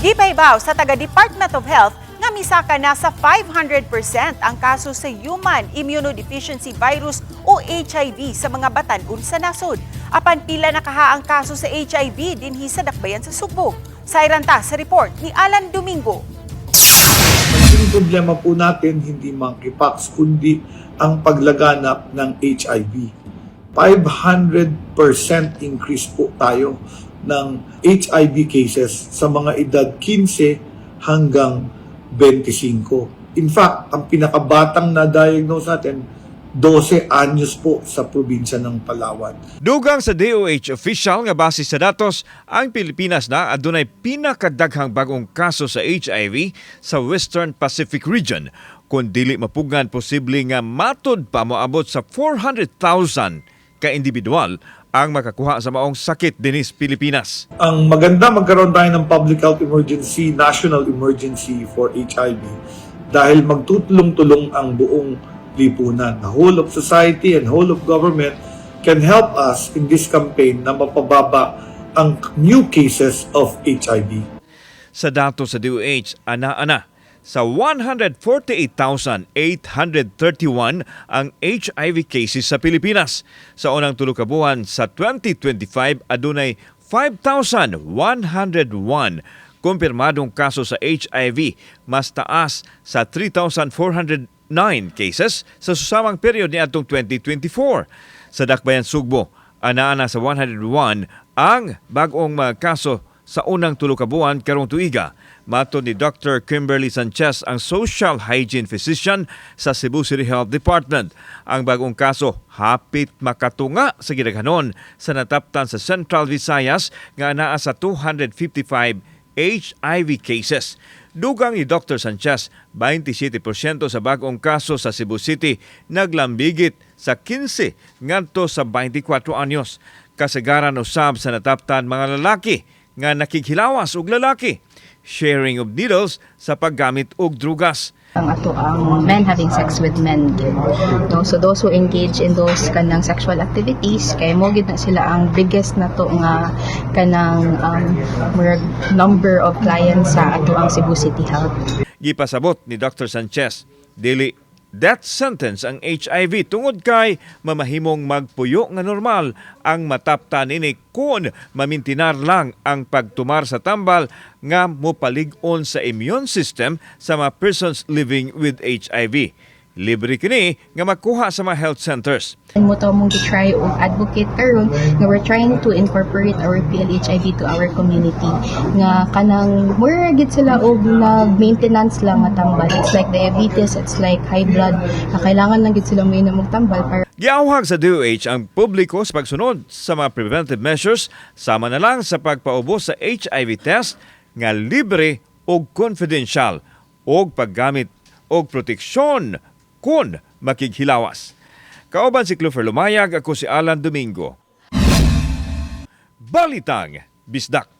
Gipaybaw sa taga Department of Health nga misaka na sa 500% ang kaso sa human immunodeficiency virus o HIV sa mga batan-on sa nasod. Apan pila na kaha ang kaso sa HIV dinhi sa dakbayan sa Subo. Sayranta sa report ni Alan Domingo. Malaking problema po natin hindi monkeypox kundi ang paglaganap ng HIV. 500% increase po tayo ng HIV cases sa mga edad 15 hanggang 25. In fact, ang pinakabatang na-diagnose natin 12 anyos po sa probinsya ng Palawan. Dugang sa DOH official nga base sa datos, ang Pilipinas na adunay pinakadaghang bagong kaso sa HIV sa Western Pacific region. Kung dili mapugan posible nga matod pa moabot sa 400,000 ka individual ang makakuha sa maong sakit dinis Pilipinas. ang maganda magkaroon tayo ng public health emergency, national emergency for HIV dahil magtutulong-tulong ang buong lipunan. The whole of society and whole of government can help us in this campaign na mapababa ang new cases of HIV. Sa dato sa DOH, ana-ana, sa 148,831 ang HIV cases sa Pilipinas. Sa unang tulo ka buwan sa 2025, adunay 5,101 kumpirmadong kaso sa HIV, mas taas sa 3,409 cases sa susamang period ni atong 2024. Sa Dakbayan Sugbo, anaana sa 101 ang bagong mga kaso sa unang tulo ka buwan karong tuiga. Mato ni Dr. Kimberly Sanchez, ang social hygiene physician sa Cebu City Health Department. Ang bagong kaso hapit makatunga sa gidaghanon sa nataptan sa Central Visayas nga naa sa 255 HIV cases. Dugang ni Dr. Sanchez, 27% sa bagong kaso sa Cebu City naglambigit sa 15 ngadto sa 24 anyos. Kasagaran usab sa nataptan mga lalaki nga nakikhilawas og lalaki. Sharing of needles sa paggamit og drugas. ang ato ang men having sex with men gid. no so those who engage in those kanang sexual activities kay mo gid na sila ang biggest nato nga kanang um, number of clients sa ato ang Cebu City Health Gipasabot ni Dr. Sanchez, dili death sentence ang HIV tungod kay mamahimong magpuyo nga normal ang mataptan ini kung mamintinar lang ang pagtumar sa tambal nga mopalig-on sa immune system sa mga persons living with HIV. Libre kini nga makuha sa mga health centers. mo to mong try og advocate karon nga we're trying to incorporate our PLHIV to our community. Nga kanang more gid sila og nag maintenance lang nga tambal. It's like diabetes it's like high blood. Na kailangan lang gid sila mo inom og tambal para Giawhag sa DOH ang publiko sa pagsunod sa mga preventive measures sama na lang sa pagpaubos sa HIV test nga libre o confidential o paggamit og proteksyon kung makighilawas. Kauban si Clufer Lumayag, ako si Alan Domingo. Balitang Bisdak.